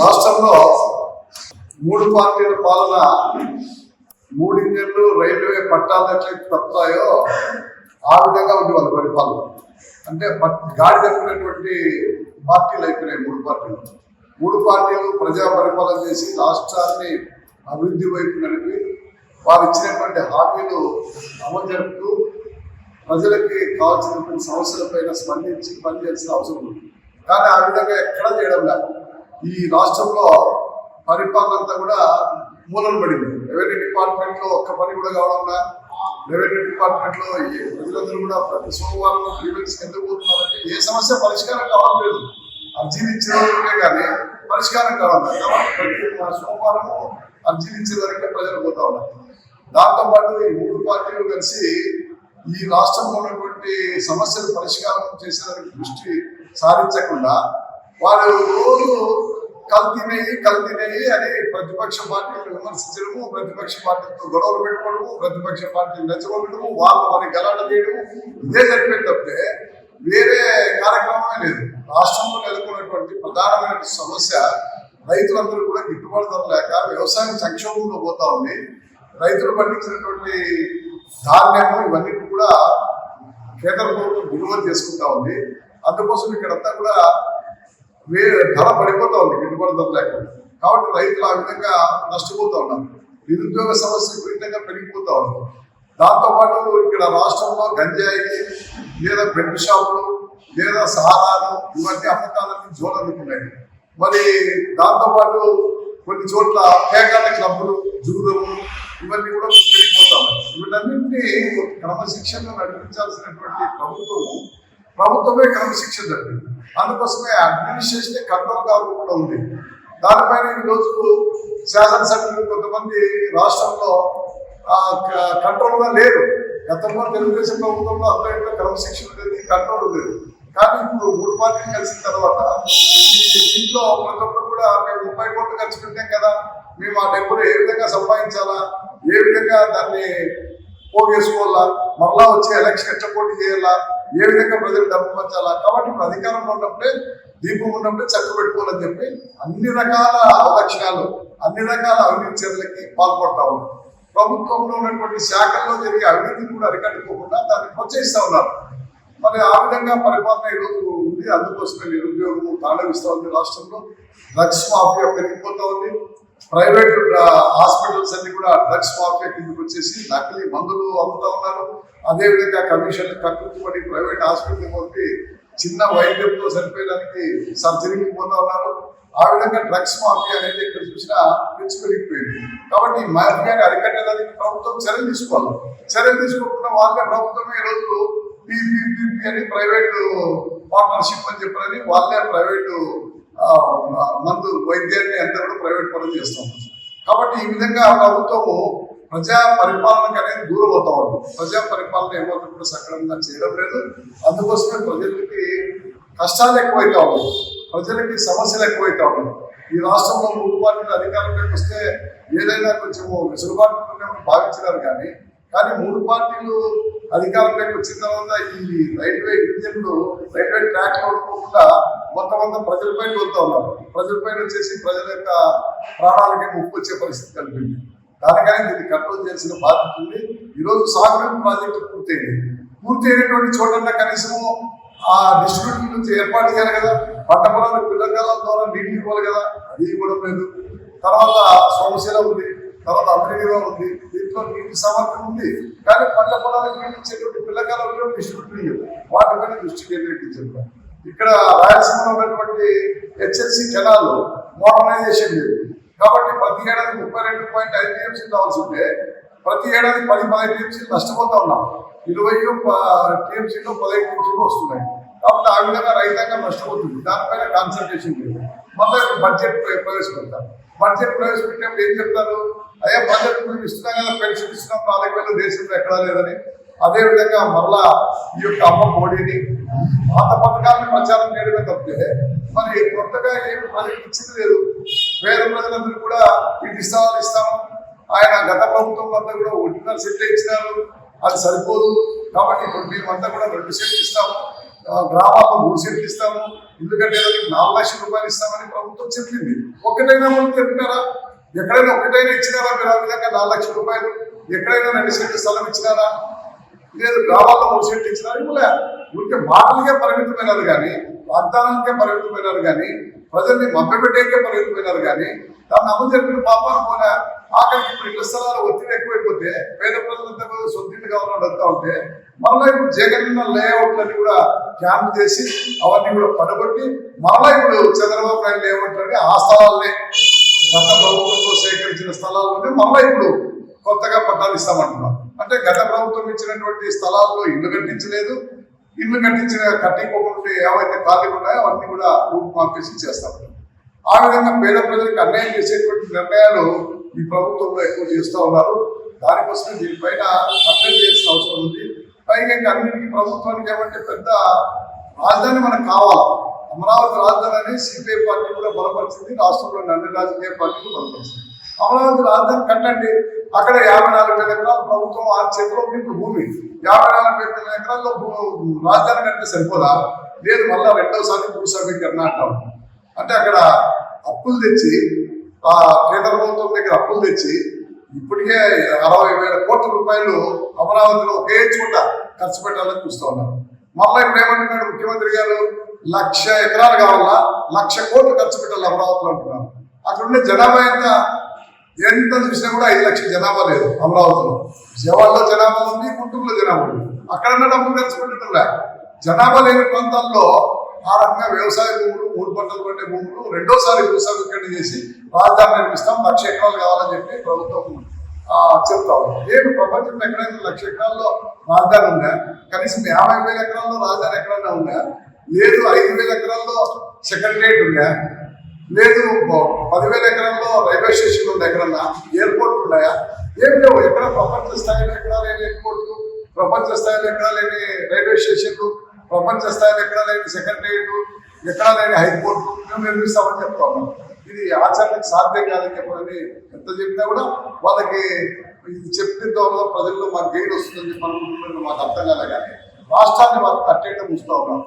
రాష్ట్రంలో మూడు పార్టీల పాలన మూడు ఇంజన్లు రైల్వే పట్టాలు ఎట్లయితే తప్పుతాయో ఆ విధంగా ఉంది వాళ్ళ పరిపాలన. అంటే గాడి తప్పినటువంటి పార్టీలు అయిపోయినాయి మూడు పార్టీలు. మూడు పార్టీలు ప్రజా పరిపాలన చేసి రాష్ట్రాన్ని అభివృద్ధి వైపు నడిపి వారు ఇచ్చినటువంటి హామీలు అమలు జరుపుతూ ప్రజలకి కావాల్సినటువంటి సమస్యలపైన స్పందించి పనిచేయాల్సిన అవసరం ఉంది. కానీ ఆ విధంగా ఎక్కడా చేయడం లేదు. ఈ రాష్ట్రంలో పరిపాలన అంతా కూడా మూలన పడింది. రెవెన్యూ డిపార్ట్మెంట్లో ఒక్క పని కూడా కావడంలా రెవెన్యూ డిపార్ట్మెంట్లో ప్రజలందరూ కూడా ప్రతి సోమవారం గ్రీవెన్స్ ఎందుకు పోతున్నారంటే ఏ సమస్య పరిష్కారం కావడం లేదు. అర్జీలు ఇచ్చేవాళ్ళకే కానీ పరిష్కారం కావాలి కాబట్టి ప్రతి సోమవారం అర్జీలు ఇచ్చే వరకే ప్రజలు పోతా ఉన్నారు. దాంతోపాటు ఈ మూడు పార్టీలు కలిసి ఈ రాష్ట్రంలో ఉన్నటువంటి సమస్యలు పరిష్కారం చేసేదానికి దృష్టి సాధించకుండా వారు రోజు కల్తీనేయి కల్తీనేయి అని ప్రతిపక్ష పార్టీలు విమర్శించడము ప్రతిపక్ష పార్టీలతో గొడవలు పెట్టుకోవడము ప్రతిపక్ష పార్టీలు రెచ్చగొట్టడము వాళ్ళు మనకి గలాట చేయడము ఇదే జరిపేది తప్పితే వేరే కార్యక్రమమే లేదు. రాష్ట్రంలో నెలకొన్నటువంటి ప్రధానమైన సమస్య రైతులందరూ కూడా గిట్టుబాటు ధర లేక వ్యవసాయం సంక్షోభంలో పోతా ఉంది. రైతులు పండించినటువంటి ధాన్యము ఇవన్నీ కూడా కేంద్ర ప్రభుత్వం దిగుమతి చేసుకుంటా ఉంది. అందుకోసం ఇక్కడంతా కూడా ధర పడిపోతూ ఉంది గిట్టుబాటు ధర లేకుండా. కాబట్టి రైతులు ఆ విధంగా నష్టపోతా ఉన్నారు. నిరుద్యోగ సమస్య విపరీతంగా పెరిగిపోతా ఉంది. దాంతోపాటు ఇక్కడ రాష్ట్రంలో గంజాయి లేదా బెడ్ షాపులు లేదా సహారాలు ఇవన్నీ అమ్మకాలన్నీ జోలందుకున్నాయి మరి దాంతోపాటు కొన్ని చోట్ల పేకాట క్లబ్బులు జూదము ఇవన్నీ కూడా పెరిగిపోతాం వీటన్నింటినీ ఒక క్రమశిక్షణ నడిపించాల్సినటువంటి ప్రభుత్వము ప్రభుత్వమే క్రమశిక్షణ తప్పింది అందుకోసమే అడ్మినిస్ట్రేషన్ కంట్రోల్ కాకుండా ఉంది. దానిపైన ఈ రోజు శాసనసభ్యులు కొంతమంది రాష్ట్రంలో కంట్రోల్గా లేరు. గతంలో తెలుగుదేశం ప్రభుత్వంలో అందరిలో క్రమశిక్షణ లేదు కంట్రోల్ లేదు. కానీ ఇప్పుడు మూడు పార్టీలు కలిసిన తర్వాత ఇంట్లో దీంట్లో కూడా మేము ముప్పై కోట్లు ఖర్చు పెట్టాం కదా మేము ఆ డబ్బులు ఏ విధంగా సంపాదించాలా ఏ విధంగా దాన్ని పోగేసుకోవాలా మరలా వచ్చే ఎలక్షన్ ఎట్లా పోటీ చేయాలా? ఏ విధంగా ప్రజలు డబ్బు పంచాలా? కాబట్టి ఇప్పుడు అధికారంలో ఉన్నప్పుడే దీపం ఉన్నప్పుడే చక్క పెట్టుకోవాలని చెప్పి అన్ని రకాల అవలక్షణాలు అన్ని రకాల అవినీతి చర్యలకి పాల్పడతా ఉన్నారు. ప్రభుత్వంలో ఉన్నటువంటి శాఖల్లో జరిగే అవినీతిని కూడా అరికట్టుకోకుండా దాన్ని ప్రోత్సహిస్తా ఉన్నారు. మరి ఆ విధంగా పరిపాలన ఈరోజు ఉంది. అందుకోసమే నిరుద్యోగం తాండవిస్తా ఉంది రాష్ట్రంలో. డ్రగ్స్ మాఫియా పెరిగిపోతా ఉంది. ప్రైవేట్ హాస్పిటల్స్ అన్ని కూడా డ్రగ్స్ మాఫియా కిందకి వచ్చేసి నకిలీ మందులు అమ్ముతా ఉన్నారు. అదేవిధంగా కమిషన్ కమిషన్లు కక్కుపడి ప్రైవేట్ హాస్పిటల్ పంపి చిన్న వైద్యంతో సరిపోయడానికి సర్జరీకి పోతా ఉన్నారు. ఆ విధంగా డ్రగ్స్ మాఫియా అనేది ఇక్కడ చూసినా పెంచి పెరిగిపోయింది కాబట్టి ఈ మాఫియాని అరికట్టడానికి ప్రభుత్వం చర్యలు తీసుకోవాలి. చర్యలు తీసుకోకుండా వాళ్ళే ప్రభుత్వమే ఈరోజు పీపీపీపీ అని ప్రైవేట్ పార్ట్నర్షిప్ అని చెప్పారని వాళ్ళే ప్రైవేటు మందు వైద్యాన్ని అంతా కూడా ప్రైవేట్ పనులు చేస్తాం కాబట్టి ఈ విధంగా ప్రభుత్వము ప్రజా పరిపాలనకు అనేది దూరం అవుతా ఉంది. ప్రజా పరిపాలన ఏమవుతుంది కూడా సక్రమంగా చేయడం లేదు. అందుకోసమే ప్రజలకి కష్టాలు ఎక్కువైతా ఉన్నాయి. ప్రజలకి సమస్యలు ఎక్కువైతా ఉన్నాయి. ఈ రాష్ట్రంలో మూడు పార్టీలు అధికారంలోకి వస్తే ఏదైనా కొంచెం వెసులుబాటు భావించినారు కానీ కానీ మూడు పార్టీలు అధికారంలోకి వచ్చిన తర్వాత ఈ రైల్వే ఇంజన్లు రైల్వే ట్రాక్ అవ్వకుండా మొత్తం అంతా ప్రజలపై వెళ్తా ఉన్నారు. ప్రజలపై వచ్చేసి ప్రజల యొక్క ప్రాణాలకి ముప్పు వచ్చే పరిస్థితి కలిపింది దానికని దీన్ని కంట్రోల్ చేసిన బాధ్యత ఉంది. ఈరోజు సాగునీరు ప్రాజెక్టు పూర్తయింది. పూర్తి అయినటువంటి చోటన్నా కనీసము ఆ డిస్ట్రిబ్యూటర్ నుంచి ఏర్పాటు చేయాలి కదా. పంట పొలాలకు పిల్లకాల ద్వారా నీటిని ఇవ్వాలి కదా. అది ఇవ్వడం లేదు. తర్వాత సోమశీల ఉంది. తర్వాత అభివృద్ధిగా ఉంది. ఎంతో నీటి సమర్థం ఉంది. కానీ పంట పొలాలకు నీటి ఇచ్చేటువంటి పిల్లకాలంలో డిస్ట్రిబ్యూటర్ లేదు వాటిపైన దృష్టి కేంద్రీకరించారు. ఇక్కడ రాయలసీమలో ఉన్నటువంటి హెచ్ఎల్సి కెనాల్ మోడర్నైజేషన్ లేదు. కాబట్టి ప్రతి ఏడాది ముప్పై రెండు పాయింట్ ఐదు టీఎంసీలు కావాల్సి ఉంటే ప్రతి ఏడాది పది పదహైదు టీఎంసీలు నష్టపోతా ఉన్నాం. ఇరవై టీఎంసీలు పదహైదు టీఎంసీలు వస్తున్నాయి. కాబట్టి ఆ విధంగా రైతాంగం నష్టపోతుంది. దానిపైన కాన్సన్ట్రేషన్ లేదు. మళ్ళీ బడ్జెట్ ప్రవేశపెడతారు. బడ్జెట్ ప్రవేశపెట్టినప్పుడు ఏం చెప్తారు? అదే బడ్జెట్ మేము ఇస్తున్నాం కదా పెన్షన్ ఇస్తున్నాం నాలుగు వేలు దేశంలో ఎక్కడా లేదని. అదే విధంగా ఈ యొక్క అమ్మ మోడీని పాత పథకాలను ప్రచారం చేయడమే తప్పితే మరి కొత్తగా ఏమి మనకి ఇచ్చింది లేదు. పేద ప్రజలందరూ కూడా ఇది ఇస్తామని ఇస్తాము. ఆయన గత ప్రభుత్వం అంతా కూడా ఒరిజినల్ సెట్ ఇచ్చినారు. అది సరిపోదు. కాబట్టి ఇప్పుడు మేమంతా కూడా రెండు సెట్లు ఇస్తాము. గ్రామాల్లో మూడు సెంట్లు ఇస్తాము. నాలుగు లక్షల రూపాయలు ఇస్తామని ప్రభుత్వం చెప్పింది. ఒకటైనా మనం తెలిపినారా ఎక్కడైనా ఒకటైనా ఇచ్చినారా మీరు ఆ విధంగా నాలుగు లక్షల రూపాయలు? ఎక్కడైనా రెండు సెంట్లు స్థలం ఇచ్చినారా? లేదు గ్రామాల్లో మూడు సెంట్లు ఇచ్చినారా? ఇవ్వలే. ఊరికే మాటలకే పరిమితమైనది కానీ వాగ్దానానికే పరిమితమైనది కానీ ప్రజల్ని మభ్యపెట్టేకే పరిమితమైనది కానీ దాన్ని అమలు జరిపిన పాపాలు పోలే. ఆఖరికి ఇప్పుడు ఇళ్ళ స్థలాలు ఒత్తిడి ఎక్కువైపోతే పేద ప్రజలంతా కూడా కావాలని అడుగుతా ఉంటే మరలా ఇప్పుడు జగన్ లేఅవుట్లన్నీ కూడా క్యాంప్ చేసి అవన్నీ కూడా పడగొట్టి మరలా ఇప్పుడు చంద్రబాబు నాయుడు లేఅవుట్లని ఆ స్థలాలనే గత ప్రభుత్వంతో సేకరించిన స్థలాల్లోనే మరలా ఇప్పుడు కొత్తగా పట్టాలు ఇస్తామంటున్నాం అంటే గత ప్రభుత్వం ఇచ్చినటువంటి స్థలాల్లో ఇల్లు కట్టించలేదు. ఇల్లు కట్టించిన కట్టిపోకుండా ఏవైతే ఖాళీ ఉన్నాయో అవన్నీ కూడా రూట్ మార్పేసి చేస్తాం ఆ విధంగా పేద ప్రజలకు అన్యాయం చేసేటువంటి నిర్ణయాలు ఈ ప్రభుత్వంలో ఎక్కువ చేస్తూ ఉన్నారు. దానికోసమే దీనిపైన అర్థం చేయాల్సిన అవసరం ఉంది. పైగా ఇంకా అన్నింటికి ప్రభుత్వానికి ఏమంటే పెద్ద రాజధాని మనకు కావాలి. అమరావతి రాజధాని అని సిపిఐ పార్టీ కూడా బలపరిచింది రాష్ట్రంలోని అన్ని రాజకీయ పార్టీలు బలపరిచింది. అమరావతి రాజధాని కట్టండి. అక్కడ యాభై నాలుగు వేల ఎకరాలు ప్రభుత్వం ఆ చేతిలో ఇప్పుడు భూమి. యాభై నాలుగు వేల ఎకరాల్లో రాజధాని కడితే సరిపోదా? లేదు మళ్ళా రెండోసారి భూసమీకరణ అంటాం అంటే అక్కడ అప్పులు తెచ్చి కేంద్ర ప్రభుత్వం దగ్గర అప్పులు తెచ్చి ఇప్పటికే అరవై వేల కోట్ల రూపాయలు అమరావతిలో ఒకే చోట ఖర్చు పెట్టాలని చూస్తూ ఉన్నారు. మళ్ళీ ఇప్పుడు ఏమంటున్నాడు ముఖ్యమంత్రి గారు? లక్ష ఎకరాలు కావాలా? లక్ష కోట్లు ఖర్చు పెట్టాలి అమరావతిలో అంటున్నారు. అక్కడ ఉండే జనాభా ఎంత? ఎంత చూసినా కూడా ఐదు లక్షల జనాభా లేదు అమరావతిలో. విజయవాడలో జనాభా ఉంది గుంటూరులో జనాభా ఉంది. అక్కడన్నా డబ్బులు ఖర్చు పెట్టడం జనాభా లేని ప్రాంతాల్లో ఆ రకంగా వ్యవసాయ భూములు మూడు పంటలు పట్టే భూములు రెండోసారి భూసేకరణ చేసి రాజధాని నిర్మిస్తాం లక్ష ఎకరాలు కావాలని చెప్పి ప్రభుత్వం చెప్తాం చెప్తా ఉంది. ఏమి ప్రపంచంలో ఎక్కడైనా లక్ష ఎకరాల్లో రాజధాని ఉందా? కనీసం యాభై వేల ఎకరాల్లో రాజధాని ఎక్కడైనా ఉందా? లేదు ఐదు వేల ఎకరాల్లో సెక్రటరియట్ ఉందా? లేదు పదివేల ఎకరాల్లో రైల్వే స్టేషన్ ఉంది ఎక్కడన్నా? ఎయిర్పోర్ట్ ఉన్నాయా? ఏం లేవు. ఎక్కడ ప్రపంచ స్థాయిలో ఎక్కడ లేని ఎయిర్పోర్ట్లు ప్రపంచ స్థాయిలో ఎక్కడ లేని రైల్వే స్టేషన్లు ప్రపంచ స్థాయిలో ఎక్కడ లేని సెక్రటరియట్ ఎక్కడ లేని హైకోర్టు మేము నిర్మిస్తామని చెప్తా ఉన్నాం ఇది ఆచరణకు సాధ్యం కాదని చెప్పని ఎంత చెప్పినా కూడా వాళ్ళకి ఇది చెప్పిన ద్వారా ప్రజల్లో మాకు గెయిన్ వస్తుందని చెప్పి అనుకుంటున్నారు మాకు అర్థం కాలే కానీ రాష్ట్రాన్ని మాకు కట్టేయడం చూస్తూ ఉన్నాం